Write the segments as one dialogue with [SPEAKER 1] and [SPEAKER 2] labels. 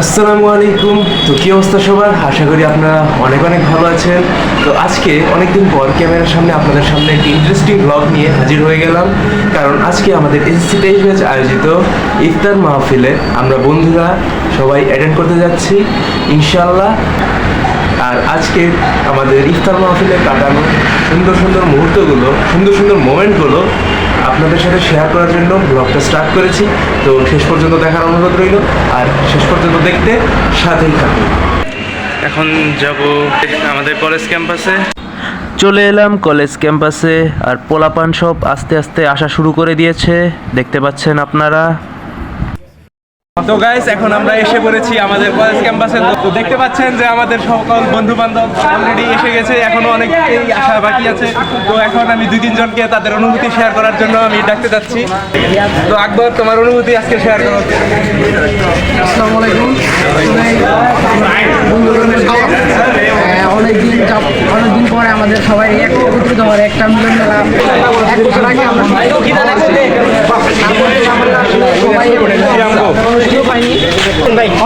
[SPEAKER 1] আসসালামু আলাইকুম। তো কি অবস্থা সবার? আশা করি আপনারা অনেক অনেক ভালো আছেন। তো আজকে অনেকদিন পর ক্যামেরার সামনে আপনাদের সামনে একটি ইন্টারেস্টিং ব্লগ নিয়ে হাজির হয়ে গেলাম। কারণ আজকে আমাদের এসএসসি তেইশ ব্যাচ আয়োজিত ইফতার মাহফিলে আমরা বন্ধুরা সবাই অ্যাটেন্ড করতে যাচ্ছি ইনশাল্লাহ আর আজকে আমাদের ইফতার মাহফিলে কাটানো সুন্দর সুন্দর মুহূর্তগুলো, সুন্দর সুন্দর মোমেন্টগুলো আপনাদের সাথে শেয়ার করার জন্য ব্লগটা স্টার্ট করেছি। তো শেষ পর্যন্ত দেখার অনুরোধ রইল। আর শেষ পর্যন্ত দেখতে সাথেই থাকুন। এখন যাব আমাদের কলেজ ক্যাম্পাসে চলে এলাম কলেজ ক্যাম্পাসে আর পোলাপান সব আস্তে আস্তে আসা শুরু করে দিয়েছে। দেখতে পাচ্ছেন আপনারা। তো গাইস এখন আমরা এসে পড়েছি আমাদের কলেজ ক্যাম্পাসে তো দেখতে পাচ্ছেন যে আমাদের সকল বন্ধু বান্ধব অলরেডি এসে গেছে এখনও অনেকেই আসা বাকি আছে। তো এখন আমি দুই তিনজনকে তাদের অনুভূতি শেয়ার করার জন্য আমি ডাকতে যাচ্ছি। তো আকবর তোমার অনুভূতি আজকে শেয়ার করো।
[SPEAKER 2] আসসালামু আলাইকুম। অনেকদিন অনেকদিন পরে আমাদের সবাই একত্রিত হওয়ার একটা মিলন মেলা এক বছর আগে আমরা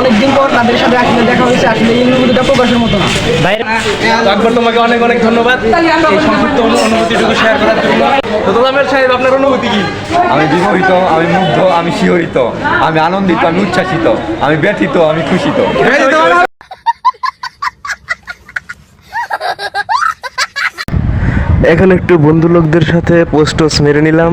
[SPEAKER 2] অনেকদিন পর তাদের সাথে আসলে দেখা হয়েছে আসলে এই অনুভূতিটা প্রকাশের মতো না।
[SPEAKER 1] তো আকবর তোমাকে অনেক অনেক ধন্যবাদ। এই সংক্ষিপ্ত অনুভূতিটুকু শেয়ার করার জন্য। তোলামের সাহেব আপনার অনুভূতি কি?
[SPEAKER 3] আমি বিমোহিত আমি মুগ্ধ আমি শিহরিত আমি আনন্দিত আমি উচ্ছ্বাসিত আমি ব্যথিত আমি খুশিত।
[SPEAKER 1] এখন একটু বন্ধু লোকদের সাথে পোস্টস মেরে নিলাম।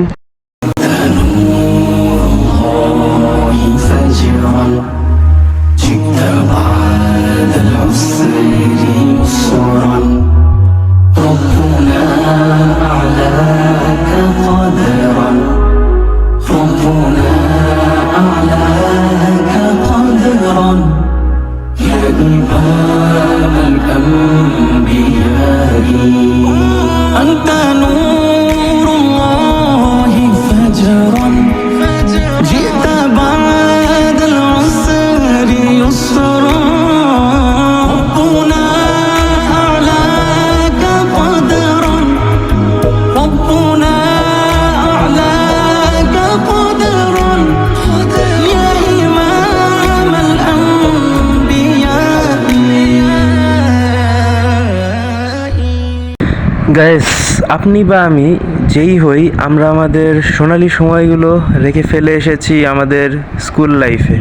[SPEAKER 1] গ্যাস আপনি বা আমি যেই হই, আমরা আমাদের সোনালি সময়গুলো রেখে ফেলে এসেছি আমাদের স্কুল লাইফে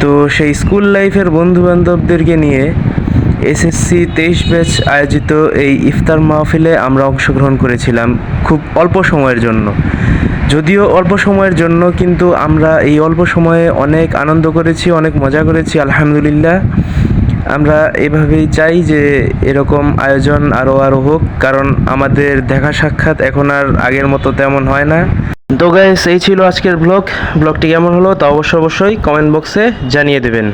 [SPEAKER 1] তো সেই স্কুল লাইফের বন্ধুবান্ধবদেরকে নিয়ে এসএসসি তেইশ ব্যাচ আয়োজিত এই ইফতার মাহফিলে আমরা অংশগ্রহণ করেছিলাম খুব অল্প সময়ের জন্য। যদিও অল্প সময়ের জন্য, কিন্তু আমরা এই অল্প সময়ে অনেক আনন্দ করেছি, অনেক মজা করেছি, আলহামদুলিল্লাহ। আমরা এভাবেই চাই যে এরকম আয়োজন আরও আরও হোক, কারণ আমাদের দেখা সাক্ষাৎ এখন আর আগের মতো তেমন হয় না। তো গাইস এই ছিল আজকের ব্লগ ব্লগটি কেমন হলো তা অবশ্য অবশ্যই কমেন্ট বক্সে জানিয়ে দেবেন।